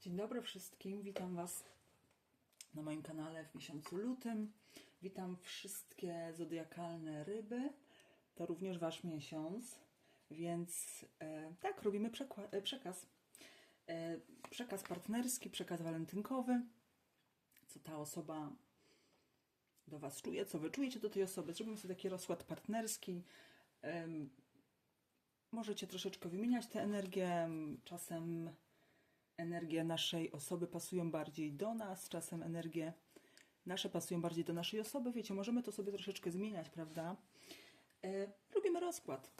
Dzień dobry wszystkim, witam Was na moim kanale w miesiącu lutym. Witam wszystkie zodiakalne ryby. To również Wasz miesiąc, więc e, tak, robimy e, przekaz. E, przekaz partnerski, przekaz walentynkowy. Co ta osoba do Was czuje, co Wy czujecie do tej osoby. Zrobimy sobie taki rozkład partnerski. Em, Możecie troszeczkę wymieniać tę energię. Czasem energie naszej osoby pasują bardziej do nas, czasem energie nasze pasują bardziej do naszej osoby. Wiecie, możemy to sobie troszeczkę zmieniać, prawda? E, robimy rozkład.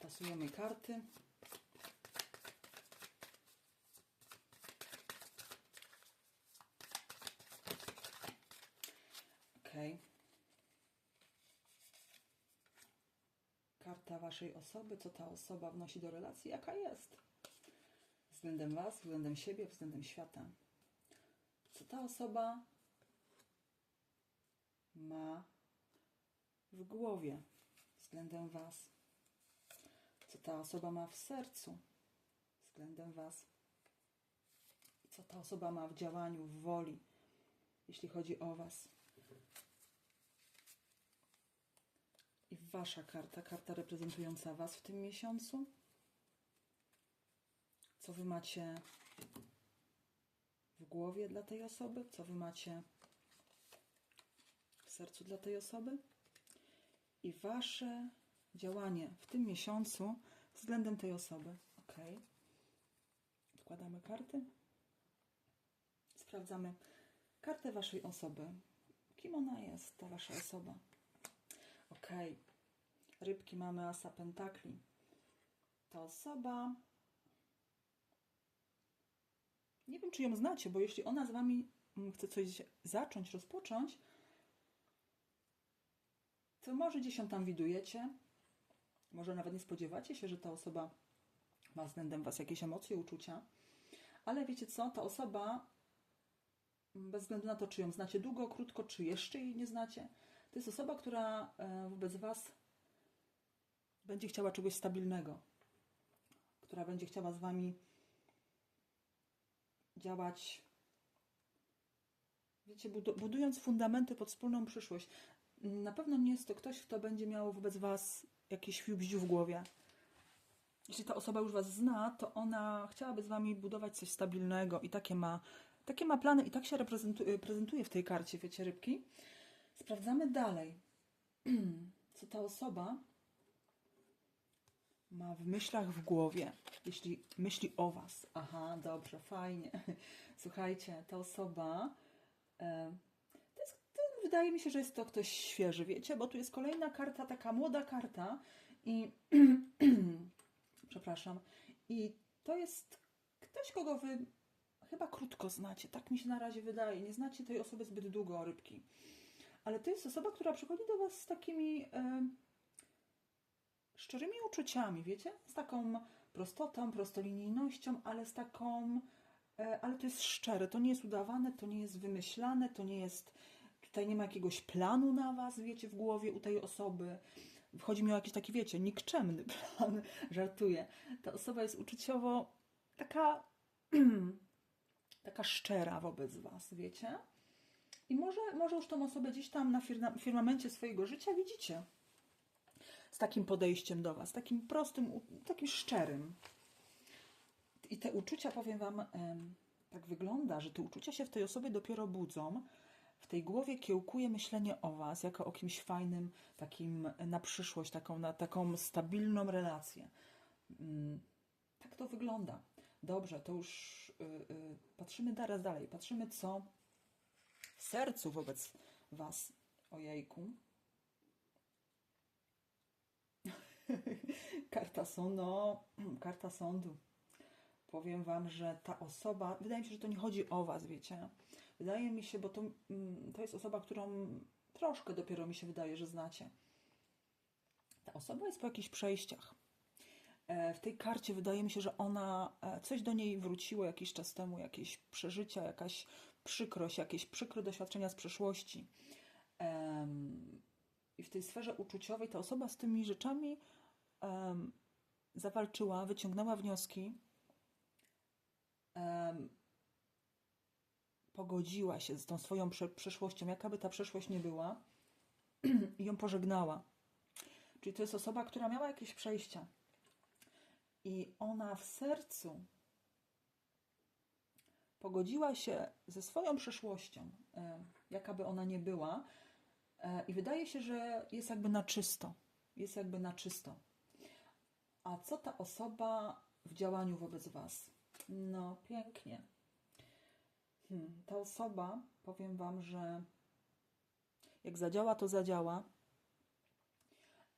Pasujemy karty. Okej. Karta waszej osoby, co ta osoba wnosi do relacji, jaka jest względem Was, względem siebie, względem świata. Co ta osoba ma w głowie względem Was? Co ta osoba ma w sercu względem Was? Co ta osoba ma w działaniu, w woli, jeśli chodzi o Was? I Wasza karta, karta reprezentująca Was w tym miesiącu? Co wy macie w głowie dla tej osoby, co wy macie w sercu dla tej osoby i wasze działanie w tym miesiącu względem tej osoby. Ok. Odkładamy karty. Sprawdzamy kartę waszej osoby. Kim ona jest, ta wasza osoba? Ok. Rybki mamy asa pentakli. Ta osoba nie wiem, czy ją znacie, bo jeśli ona z wami mm, chce coś zacząć, rozpocząć, to może gdzieś ją tam widujecie, może nawet nie spodziewacie się, że ta osoba ma względem was jakieś emocje, uczucia, ale wiecie co, ta osoba, mm, bez względu na to, czy ją znacie długo, krótko, czy jeszcze jej nie znacie, to jest osoba, która e, wobec was będzie chciała czegoś stabilnego, która będzie chciała z wami działać, wiecie, budu- budując fundamenty pod wspólną przyszłość. Na pewno nie jest to ktoś, kto będzie miał wobec Was jakiś fiubździu w głowie. Jeśli ta osoba już Was zna, to ona chciałaby z Wami budować coś stabilnego i takie ma, takie ma plany i tak się prezentuje w tej karcie, wiecie, rybki. Sprawdzamy dalej, co ta osoba ma w myślach w głowie, jeśli myśli o Was. Aha, dobrze, fajnie. Słuchajcie, ta osoba. E, to jest, to wydaje mi się, że jest to ktoś świeży, wiecie, bo tu jest kolejna karta, taka młoda karta i. przepraszam. I to jest ktoś, kogo Wy chyba krótko znacie. Tak mi się na razie wydaje. Nie znacie tej osoby zbyt długo, rybki. Ale to jest osoba, która przychodzi do Was z takimi. E, szczerymi uczuciami, wiecie? Z taką prostotą, prostolinijnością, ale z taką. e, Ale to jest szczere, to nie jest udawane, to nie jest wymyślane, to nie jest. Tutaj nie ma jakiegoś planu na was, wiecie, w głowie u tej osoby. Chodzi mi o jakiś taki, wiecie, nikczemny plan. Żartuję. Ta osoba jest uczuciowo taka. taka szczera wobec was, wiecie? I może, może już tą osobę gdzieś tam na firma- firmamencie swojego życia widzicie z takim podejściem do Was, takim prostym, takim szczerym. I te uczucia, powiem Wam, tak wygląda, że te uczucia się w tej osobie dopiero budzą. W tej głowie kiełkuje myślenie o Was jako o kimś fajnym, takim na przyszłość, taką, na taką stabilną relację. Mm, Tak to wygląda. Dobrze, to już y, y, patrzymy teraz dalej. Patrzymy, co w sercu wobec Was. Ojejku. Karta no, karta sądu. Powiem wam, że ta osoba, wydaje mi się, że to nie chodzi o was, wiecie. Wydaje mi się, bo to, mm, to jest osoba, którą troszkę dopiero mi się wydaje, że znacie. Ta osoba jest po jakichś przejściach. E, W tej karcie wydaje mi się, że ona, e, coś do niej wróciło jakiś czas temu, jakieś przeżycia, jakaś przykrość, jakieś przykre doświadczenia z przeszłości. I w tej sferze uczuciowej ta osoba z tymi rzeczami em, zawalczyła, wyciągnęła wnioski, em, pogodziła się z tą swoją prze- przeszłością, jaka by ta przeszłość nie była, i ją pożegnała. Czyli to jest osoba, która miała jakieś przejścia. I ona w sercu pogodziła się ze swoją przeszłością, e, jaka by ona nie była, e, i wydaje się, że jest jakby na czysto. Jest jakby na czysto. A co ta osoba w działaniu wobec Was? No, pięknie. Hmm, ta osoba, powiem Wam, że jak zadziała, to zadziała.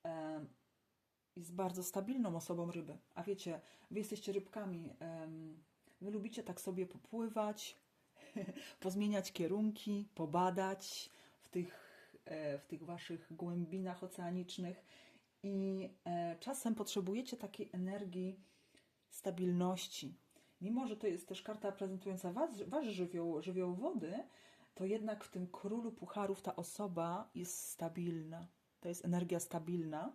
Em, jest bardzo stabilną osobą ryby. A wiecie, wy jesteście rybkami. em, wy lubicie tak sobie popływać, pozmieniać kierunki, pobadać w tych, e, w tych waszych głębinach oceanicznych. I e, czasem potrzebujecie takiej energii stabilności. Mimo, że to jest też karta prezentująca was, wasz żywioł, żywioł wody, to jednak w tym królu pucharów ta osoba jest stabilna. To jest energia stabilna,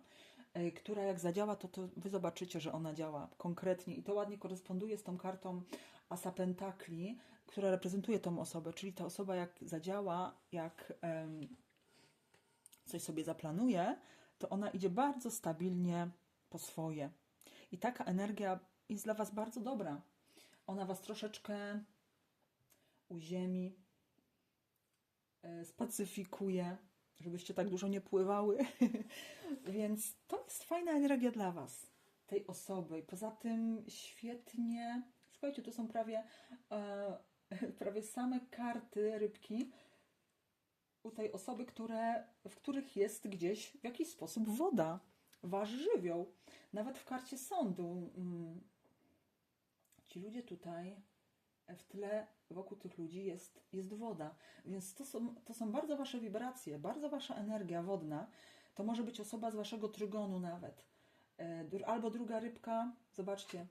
e, która jak zadziała, to, to wy zobaczycie, że ona działa konkretnie i to ładnie koresponduje z tą kartą Asa Pentakli, która reprezentuje tą osobę, czyli ta osoba jak zadziała, jak em, coś sobie zaplanuje, to ona idzie bardzo stabilnie po swoje. I taka energia jest dla Was bardzo dobra. Ona Was troszeczkę uziemi, e, spacyfikuje, żebyście tak dużo nie pływały. Więc to jest fajna energia dla Was, tej osoby. Poza tym świetnie. Słuchajcie, to są prawie, e, prawie same karty rybki u tej osoby, które, w których jest gdzieś w jakiś sposób woda, wasz żywioł. Nawet w karcie sądu. mm, Ci ludzie tutaj, w tle wokół tych ludzi jest, jest woda. Więc to są, to są bardzo wasze wibracje, bardzo wasza energia wodna. To może być osoba z waszego trygonu nawet. E, Albo druga rybka. Zobaczcie,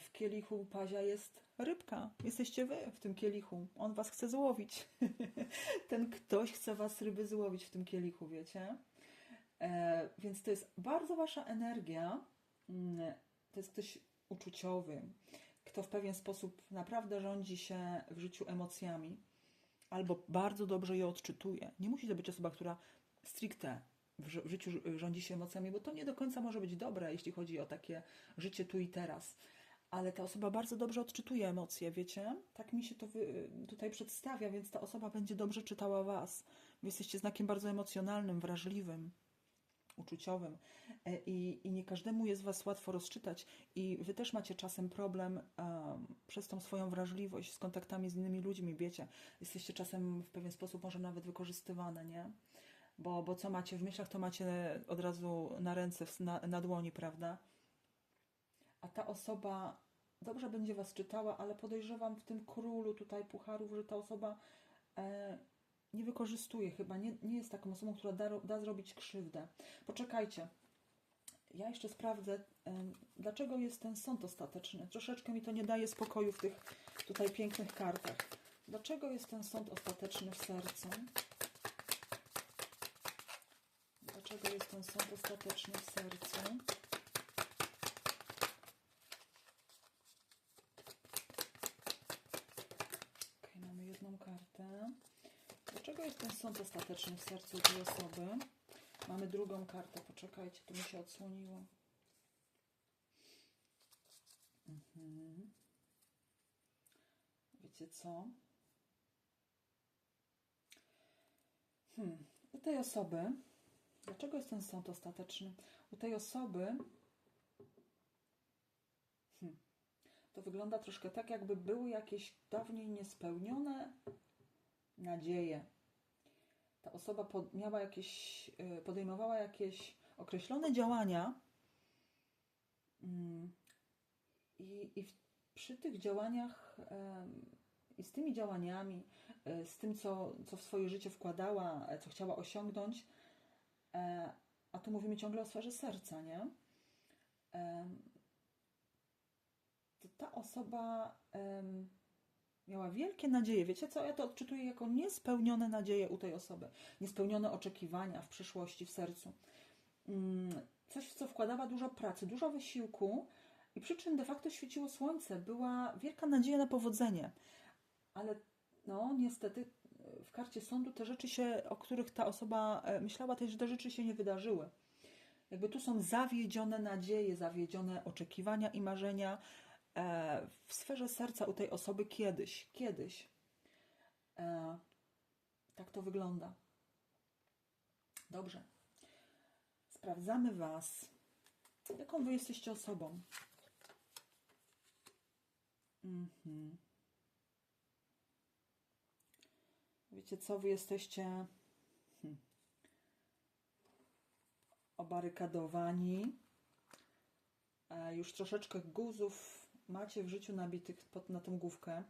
w kielichu pazia jest rybka. Jesteście wy w tym kielichu. On was chce złowić. Ten ktoś chce was ryby złowić w tym kielichu, wiecie? E, więc to jest bardzo wasza energia. Mm, To jest ktoś uczuciowy, kto w pewien sposób naprawdę rządzi się w życiu emocjami, albo bardzo dobrze je odczytuje. Nie musi to być osoba, która stricte w, ży- w życiu ży- rządzi się emocjami, bo to nie do końca może być dobre, jeśli chodzi o takie życie tu i teraz. Ale ta osoba bardzo dobrze odczytuje emocje, wiecie? Tak mi się to tutaj przedstawia, więc ta osoba będzie dobrze czytała was. Wy jesteście znakiem bardzo emocjonalnym, wrażliwym uczuciowym E, i, i nie każdemu jest was łatwo rozczytać i wy też macie czasem problem em, przez tą swoją wrażliwość z kontaktami z innymi ludźmi, wiecie, jesteście czasem w pewien sposób może nawet wykorzystywane, nie? Bo, bo co macie w myślach, to macie od razu na ręce, na, na dłoni, prawda? A ta osoba dobrze będzie was czytała, ale podejrzewam w tym królu tutaj pucharów, że ta osoba e, nie wykorzystuje chyba, nie, nie jest taką osobą, która da, da zrobić krzywdę. Poczekajcie. Ja jeszcze sprawdzę, em, dlaczego jest ten sąd ostateczny. Troszeczkę mi to nie daje spokoju w tych tutaj pięknych kartach. Dlaczego jest ten sąd ostateczny w sercu? Dlaczego jest ten sąd ostateczny w sercu? Okej, mamy jedną kartę. Jest ten sąd ostateczny w sercu tej osoby? Mamy drugą kartę. Poczekajcie, to mi się odsłoniło. Mhm. Wiecie co? Hmm. U tej osoby, dlaczego jest ten sąd ostateczny? U tej osoby hmm. to wygląda troszkę tak, jakby były jakieś dawniej niespełnione nadzieje. Ta osoba miała jakieś, y, podejmowała jakieś określone działania mm, i, i w, przy tych działaniach i z tymi działaniami, y, z tym, co, co w swoje życie wkładała, e, co chciała osiągnąć, e, a tu mówimy ciągle o sferze serca, nie? To ta osoba miała wielkie nadzieje. Wiecie co? Ja to odczytuję jako niespełnione nadzieje u tej osoby. Niespełnione oczekiwania w przyszłości, w sercu. Mm, Coś, w co wkładała dużo pracy, dużo wysiłku, i przy czym de facto świeciło słońce, była wielka nadzieja na powodzenie. Ale no niestety w karcie sądu te rzeczy się, o których ta osoba e, myślała, te te rzeczy się nie wydarzyły. Jakby tu są zawiedzione nadzieje, zawiedzione oczekiwania i marzenia e, w sferze serca u tej osoby kiedyś, kiedyś. E, tak to wygląda. Dobrze. Sprawdzamy Was. Jaką Wy jesteście osobą? Mhm. Wiecie co, Wy jesteście hmm, obarykadowani. E, już troszeczkę guzów macie w życiu nabitych pod, na tą główkę.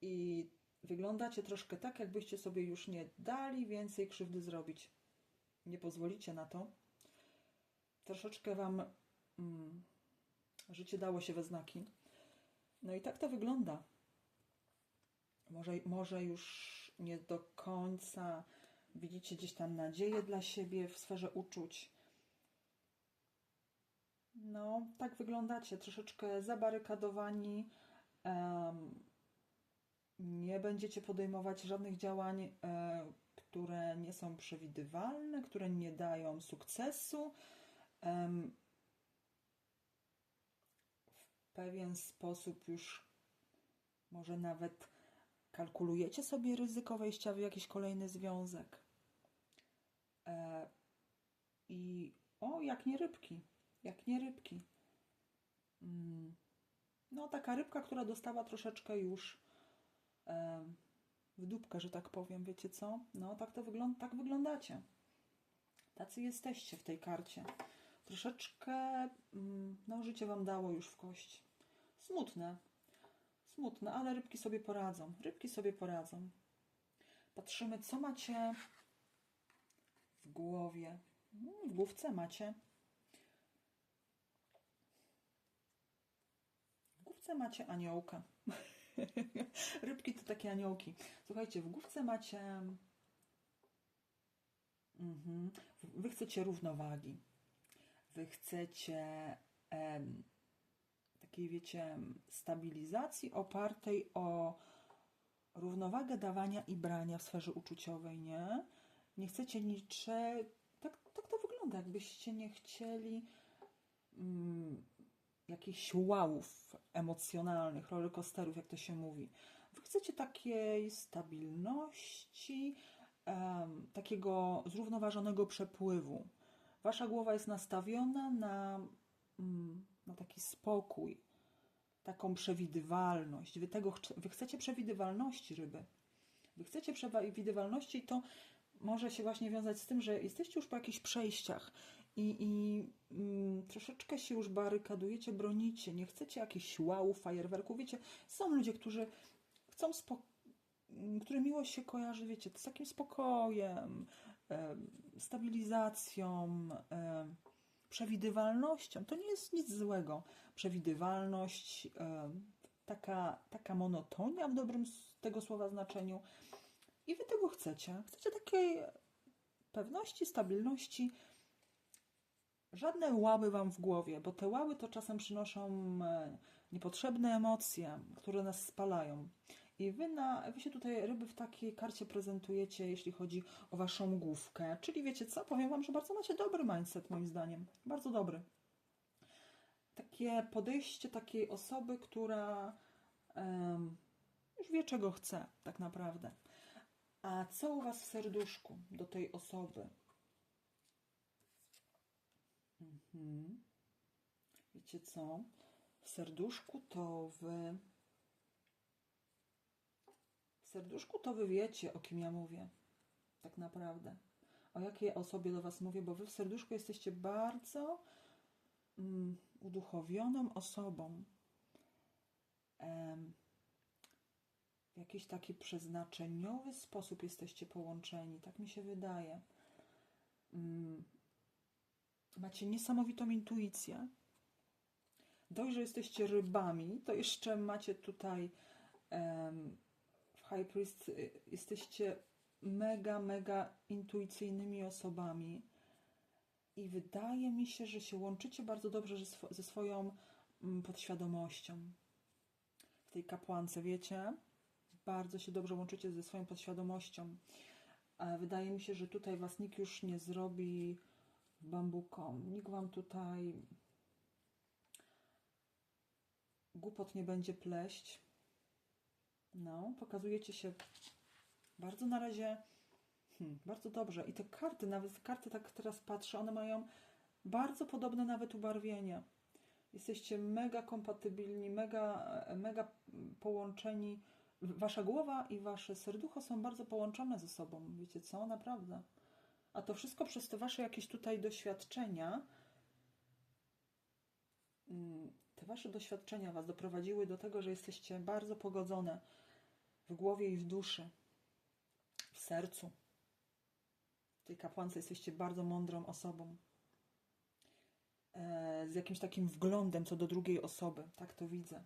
I wyglądacie troszkę tak, jakbyście sobie już nie dali więcej krzywdy zrobić. Nie pozwolicie na to. Troszeczkę Wam mm, życie dało się we znaki. No i tak to wygląda. Może, może już nie do końca widzicie gdzieś tam nadzieję dla siebie w sferze uczuć. No, tak wyglądacie, troszeczkę zabarykadowani. Nie będziecie podejmować żadnych działań, e, które nie są przewidywalne, które nie dają sukcesu. W pewien sposób już może nawet kalkulujecie sobie ryzyko wejścia w jakiś kolejny związek. E, I o, jak nie rybki, jak nie rybki. Mm, no, taka rybka, która dostała troszeczkę już w dupkę, że tak powiem, wiecie co? No, tak to wygląda, tak wyglądacie. Tacy jesteście w tej karcie. Troszeczkę, mm, no, życie wam dało już w kość. Smutne, Smutne, ale rybki sobie poradzą. Rybki sobie poradzą. Patrzymy, co macie w głowie. Mm, w główce macie. W główce macie aniołka. Rybki to takie aniołki. Słuchajcie, w główce macie. Mhm. Wy chcecie równowagi. Wy chcecie. Em, takiej, wiecie, stabilizacji opartej o równowagę dawania i brania w sferze uczuciowej, nie? Nie chcecie niczego. Tak, tak to wygląda, jakbyście nie chcieli mm, jakichś łałów emocjonalnych, rollercoasterów, jak to się mówi. Wy chcecie takiej stabilności, um, takiego zrównoważonego przepływu. Wasza głowa jest nastawiona na. Mm, na taki spokój, taką przewidywalność. Wy, tego, wy chcecie przewidywalności ryby. Wy chcecie przewidywalności i to może się właśnie wiązać z tym, że jesteście już po jakichś przejściach i, i mm, troszeczkę się już barykadujecie, bronicie, nie chcecie jakichś łałów, fajerwerków. Wiecie, są ludzie, którzy chcą spokój, które miłość się kojarzy, wiecie, z takim spokojem, stabilizacją, przewidywalnością. To nie jest nic złego. Przewidywalność, taka, taka monotonia w dobrym tego słowa znaczeniu. I wy tego chcecie. Chcecie takiej pewności, stabilności. Żadne łały wam w głowie, bo te łały to czasem przynoszą e, niepotrzebne emocje, które nas spalają. I wy, na, wy się tutaj ryby w takiej karcie prezentujecie, jeśli chodzi o waszą główkę. Czyli wiecie co? Powiem wam, że bardzo macie dobry mindset, moim zdaniem. Bardzo dobry. Takie podejście takiej osoby, która um, już wie, czego chce, tak naprawdę. A co u was w serduszku do tej osoby? Mhm. Wiecie co? W serduszku to wy w serduszku to wy wiecie, o kim ja mówię. Tak naprawdę. O jakiej osobie do was mówię, bo wy w serduszku jesteście bardzo mm, uduchowioną osobą. W jakiś taki przeznaczeniowy sposób jesteście połączeni. Tak mi się wydaje. Mm, macie niesamowitą intuicję. Dość, że jesteście rybami, to jeszcze macie tutaj High Priest, y, jesteście mega, mega intuicyjnymi osobami I wydaje mi się, że się łączycie bardzo dobrze ze swo- ze swoją mm, podświadomością. W tej kapłance, wiecie? Bardzo się dobrze łączycie ze swoją podświadomością. Wydaje mi się, że tutaj was nikt już nie zrobi bambuką. Nikt wam tutaj głupot nie będzie pleść. No, pokazujecie się bardzo na razie hmm, bardzo dobrze. I te karty, nawet karty tak teraz patrzę, one mają bardzo podobne nawet ubarwienie. Jesteście mega kompatybilni, mega, mega połączeni. Wasza głowa i wasze serducho są bardzo połączone ze sobą. Wiecie co? Naprawdę. A to wszystko przez te wasze jakieś tutaj doświadczenia. mm, Te wasze doświadczenia was doprowadziły do tego, że jesteście bardzo pogodzone w głowie i w duszy, w sercu. W tej kapłance jesteście bardzo mądrą osobą. E, Z jakimś takim wglądem co do drugiej osoby. Tak to widzę.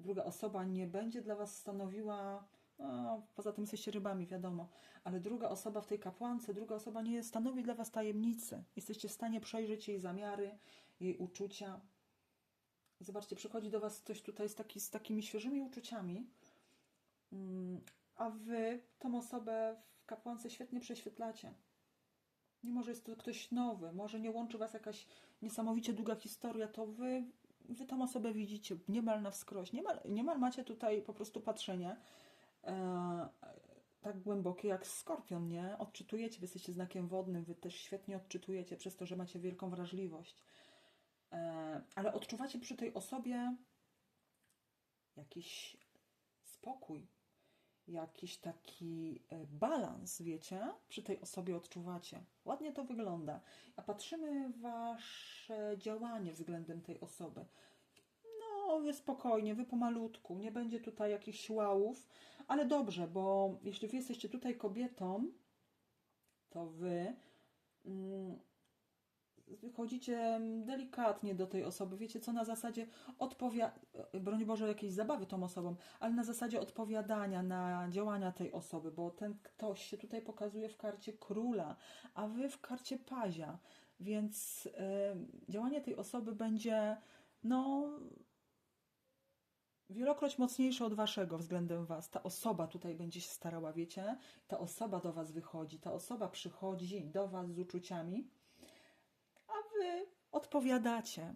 Druga osoba nie będzie dla was stanowiła. No, poza tym jesteście rybami, wiadomo, ale druga osoba w tej kapłance, druga osoba nie stanowi dla was tajemnicy. Jesteście w stanie przejrzeć jej zamiary, jej uczucia. Zobaczcie, przychodzi do was ktoś tutaj z, taki, z takimi świeżymi uczuciami, Mm, a wy tą osobę w kapłance świetnie prześwietlacie. Mimo, że jest to ktoś nowy, może nie łączy was jakaś niesamowicie długa historia, to wy, wy tą osobę widzicie niemal na wskroś. Niemal, niemal macie tutaj po prostu patrzenie tak głębokie jak skorpion, nie? Odczytujecie, wy jesteście znakiem wodnym, wy też świetnie odczytujecie przez to, że macie wielką wrażliwość. E, ale odczuwacie przy tej osobie jakiś spokój, jakiś taki e, balans, wiecie, przy tej osobie odczuwacie. Ładnie to wygląda. A patrzymy wasze działanie względem tej osoby. Wy spokojnie, wy pomalutku, nie będzie tutaj jakichś łałów, ale dobrze, bo jeśli wy jesteście tutaj kobietą, to wy mm, wychodzicie delikatnie do tej osoby. Wiecie co, na zasadzie odpowiada, broń Boże, jakiejś zabawy tą osobą, ale na zasadzie odpowiadania na działania tej osoby, bo ten ktoś się tutaj pokazuje w karcie króla, a wy w karcie pazia, więc e, działanie tej osoby będzie, no, wielokroć mocniejsze od waszego względem was. Ta osoba tutaj będzie się starała, wiecie? Ta osoba do was wychodzi, ta osoba przychodzi do was z uczuciami, a wy odpowiadacie.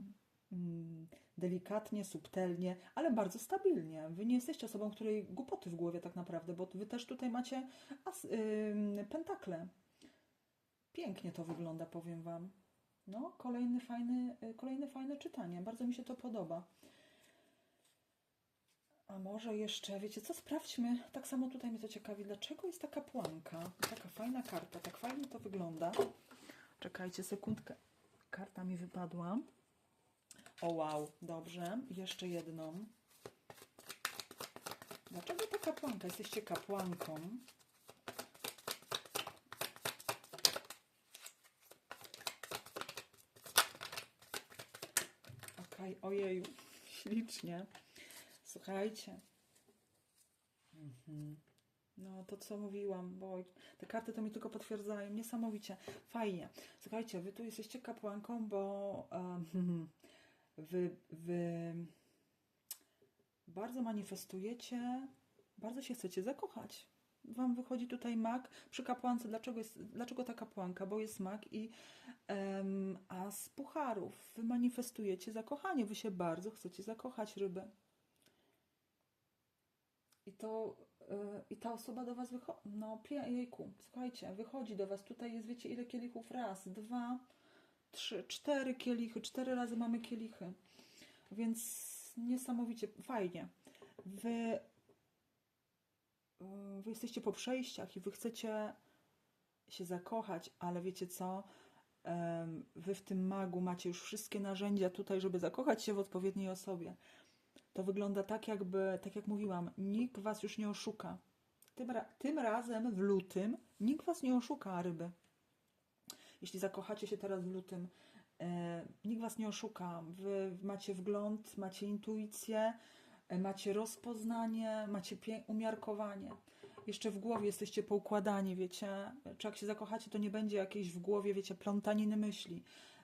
Mm, Delikatnie, subtelnie, ale bardzo stabilnie. Wy nie jesteście osobą, której głupoty w głowie tak naprawdę, bo wy też tutaj macie as, ym, pentakle. Pięknie to wygląda, powiem wam. No, kolejny fajny, y, kolejne fajne czytanie. Bardzo mi się to podoba. A może jeszcze, wiecie co, sprawdźmy, tak samo tutaj mnie to ciekawi, dlaczego jest taka płanka, taka fajna karta, tak fajnie to wygląda. Czekajcie sekundkę, karta mi wypadła. O wow, dobrze, jeszcze jedną. Dlaczego ta kapłanka? Jesteście kapłanką. Okej, ojeju, ślicznie. Słuchajcie. Mhm. No, to co mówiłam, bo te karty to mi tylko potwierdzają. Niesamowicie. Fajnie. Słuchajcie, wy tu jesteście kapłanką, bo em, wy, wy bardzo manifestujecie, bardzo się chcecie zakochać. Wam wychodzi tutaj mak przy kapłance. Dlaczego, jest, dlaczego ta kapłanka? Bo jest mak i em, a z pucharów wy manifestujecie zakochanie. Wy się bardzo chcecie zakochać ryby. I to y, i ta osoba do was wychodzi. No, jejku, słuchajcie, wychodzi do was. Tutaj jest, wiecie, ile kielichów? Raz, dwa, trzy, cztery kielichy. Cztery razy mamy kielichy. Więc niesamowicie fajnie. Wy, y, wy jesteście po przejściach i wy chcecie się zakochać, ale wiecie co? Wy w tym magu macie już wszystkie narzędzia tutaj, żeby zakochać się w odpowiedniej osobie. To wygląda tak, jakby, tak jak mówiłam, nikt was już nie oszuka. Tym, ra- tym razem w lutym nikt was nie oszuka, ryby. Jeśli zakochacie się teraz w lutym, e, nikt was nie oszuka. Wy macie wgląd, macie intuicję, e, macie rozpoznanie, macie umiarkowanie. Jeszcze w głowie jesteście poukładani, wiecie. Czy jak się zakochacie, to nie będzie jakieś w głowie, wiecie, plątaniny myśli.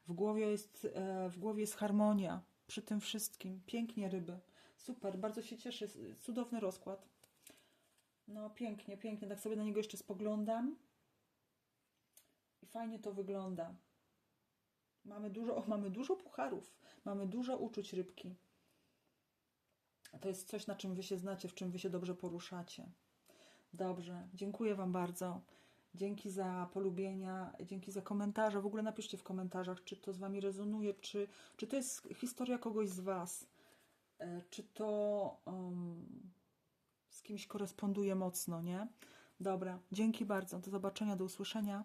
W głowie jest, e, w głowie jest harmonia przy tym wszystkim. Pięknie ryby. Super, bardzo się cieszę. Cudowny rozkład. No pięknie, pięknie. Tak sobie na niego jeszcze spoglądam. I fajnie to wygląda. Mamy dużo, o, mamy dużo pucharów. Mamy dużo uczuć rybki. To jest coś, na czym wy się znacie, w czym wy się dobrze poruszacie. Dobrze, dziękuję Wam bardzo. Dzięki za polubienia, dzięki za komentarze. W ogóle napiszcie w komentarzach, czy to z Wami rezonuje, czy, czy to jest historia kogoś z Was, czy to um, z kimś koresponduje mocno, nie? Dobra, dzięki bardzo. Do zobaczenia, do usłyszenia.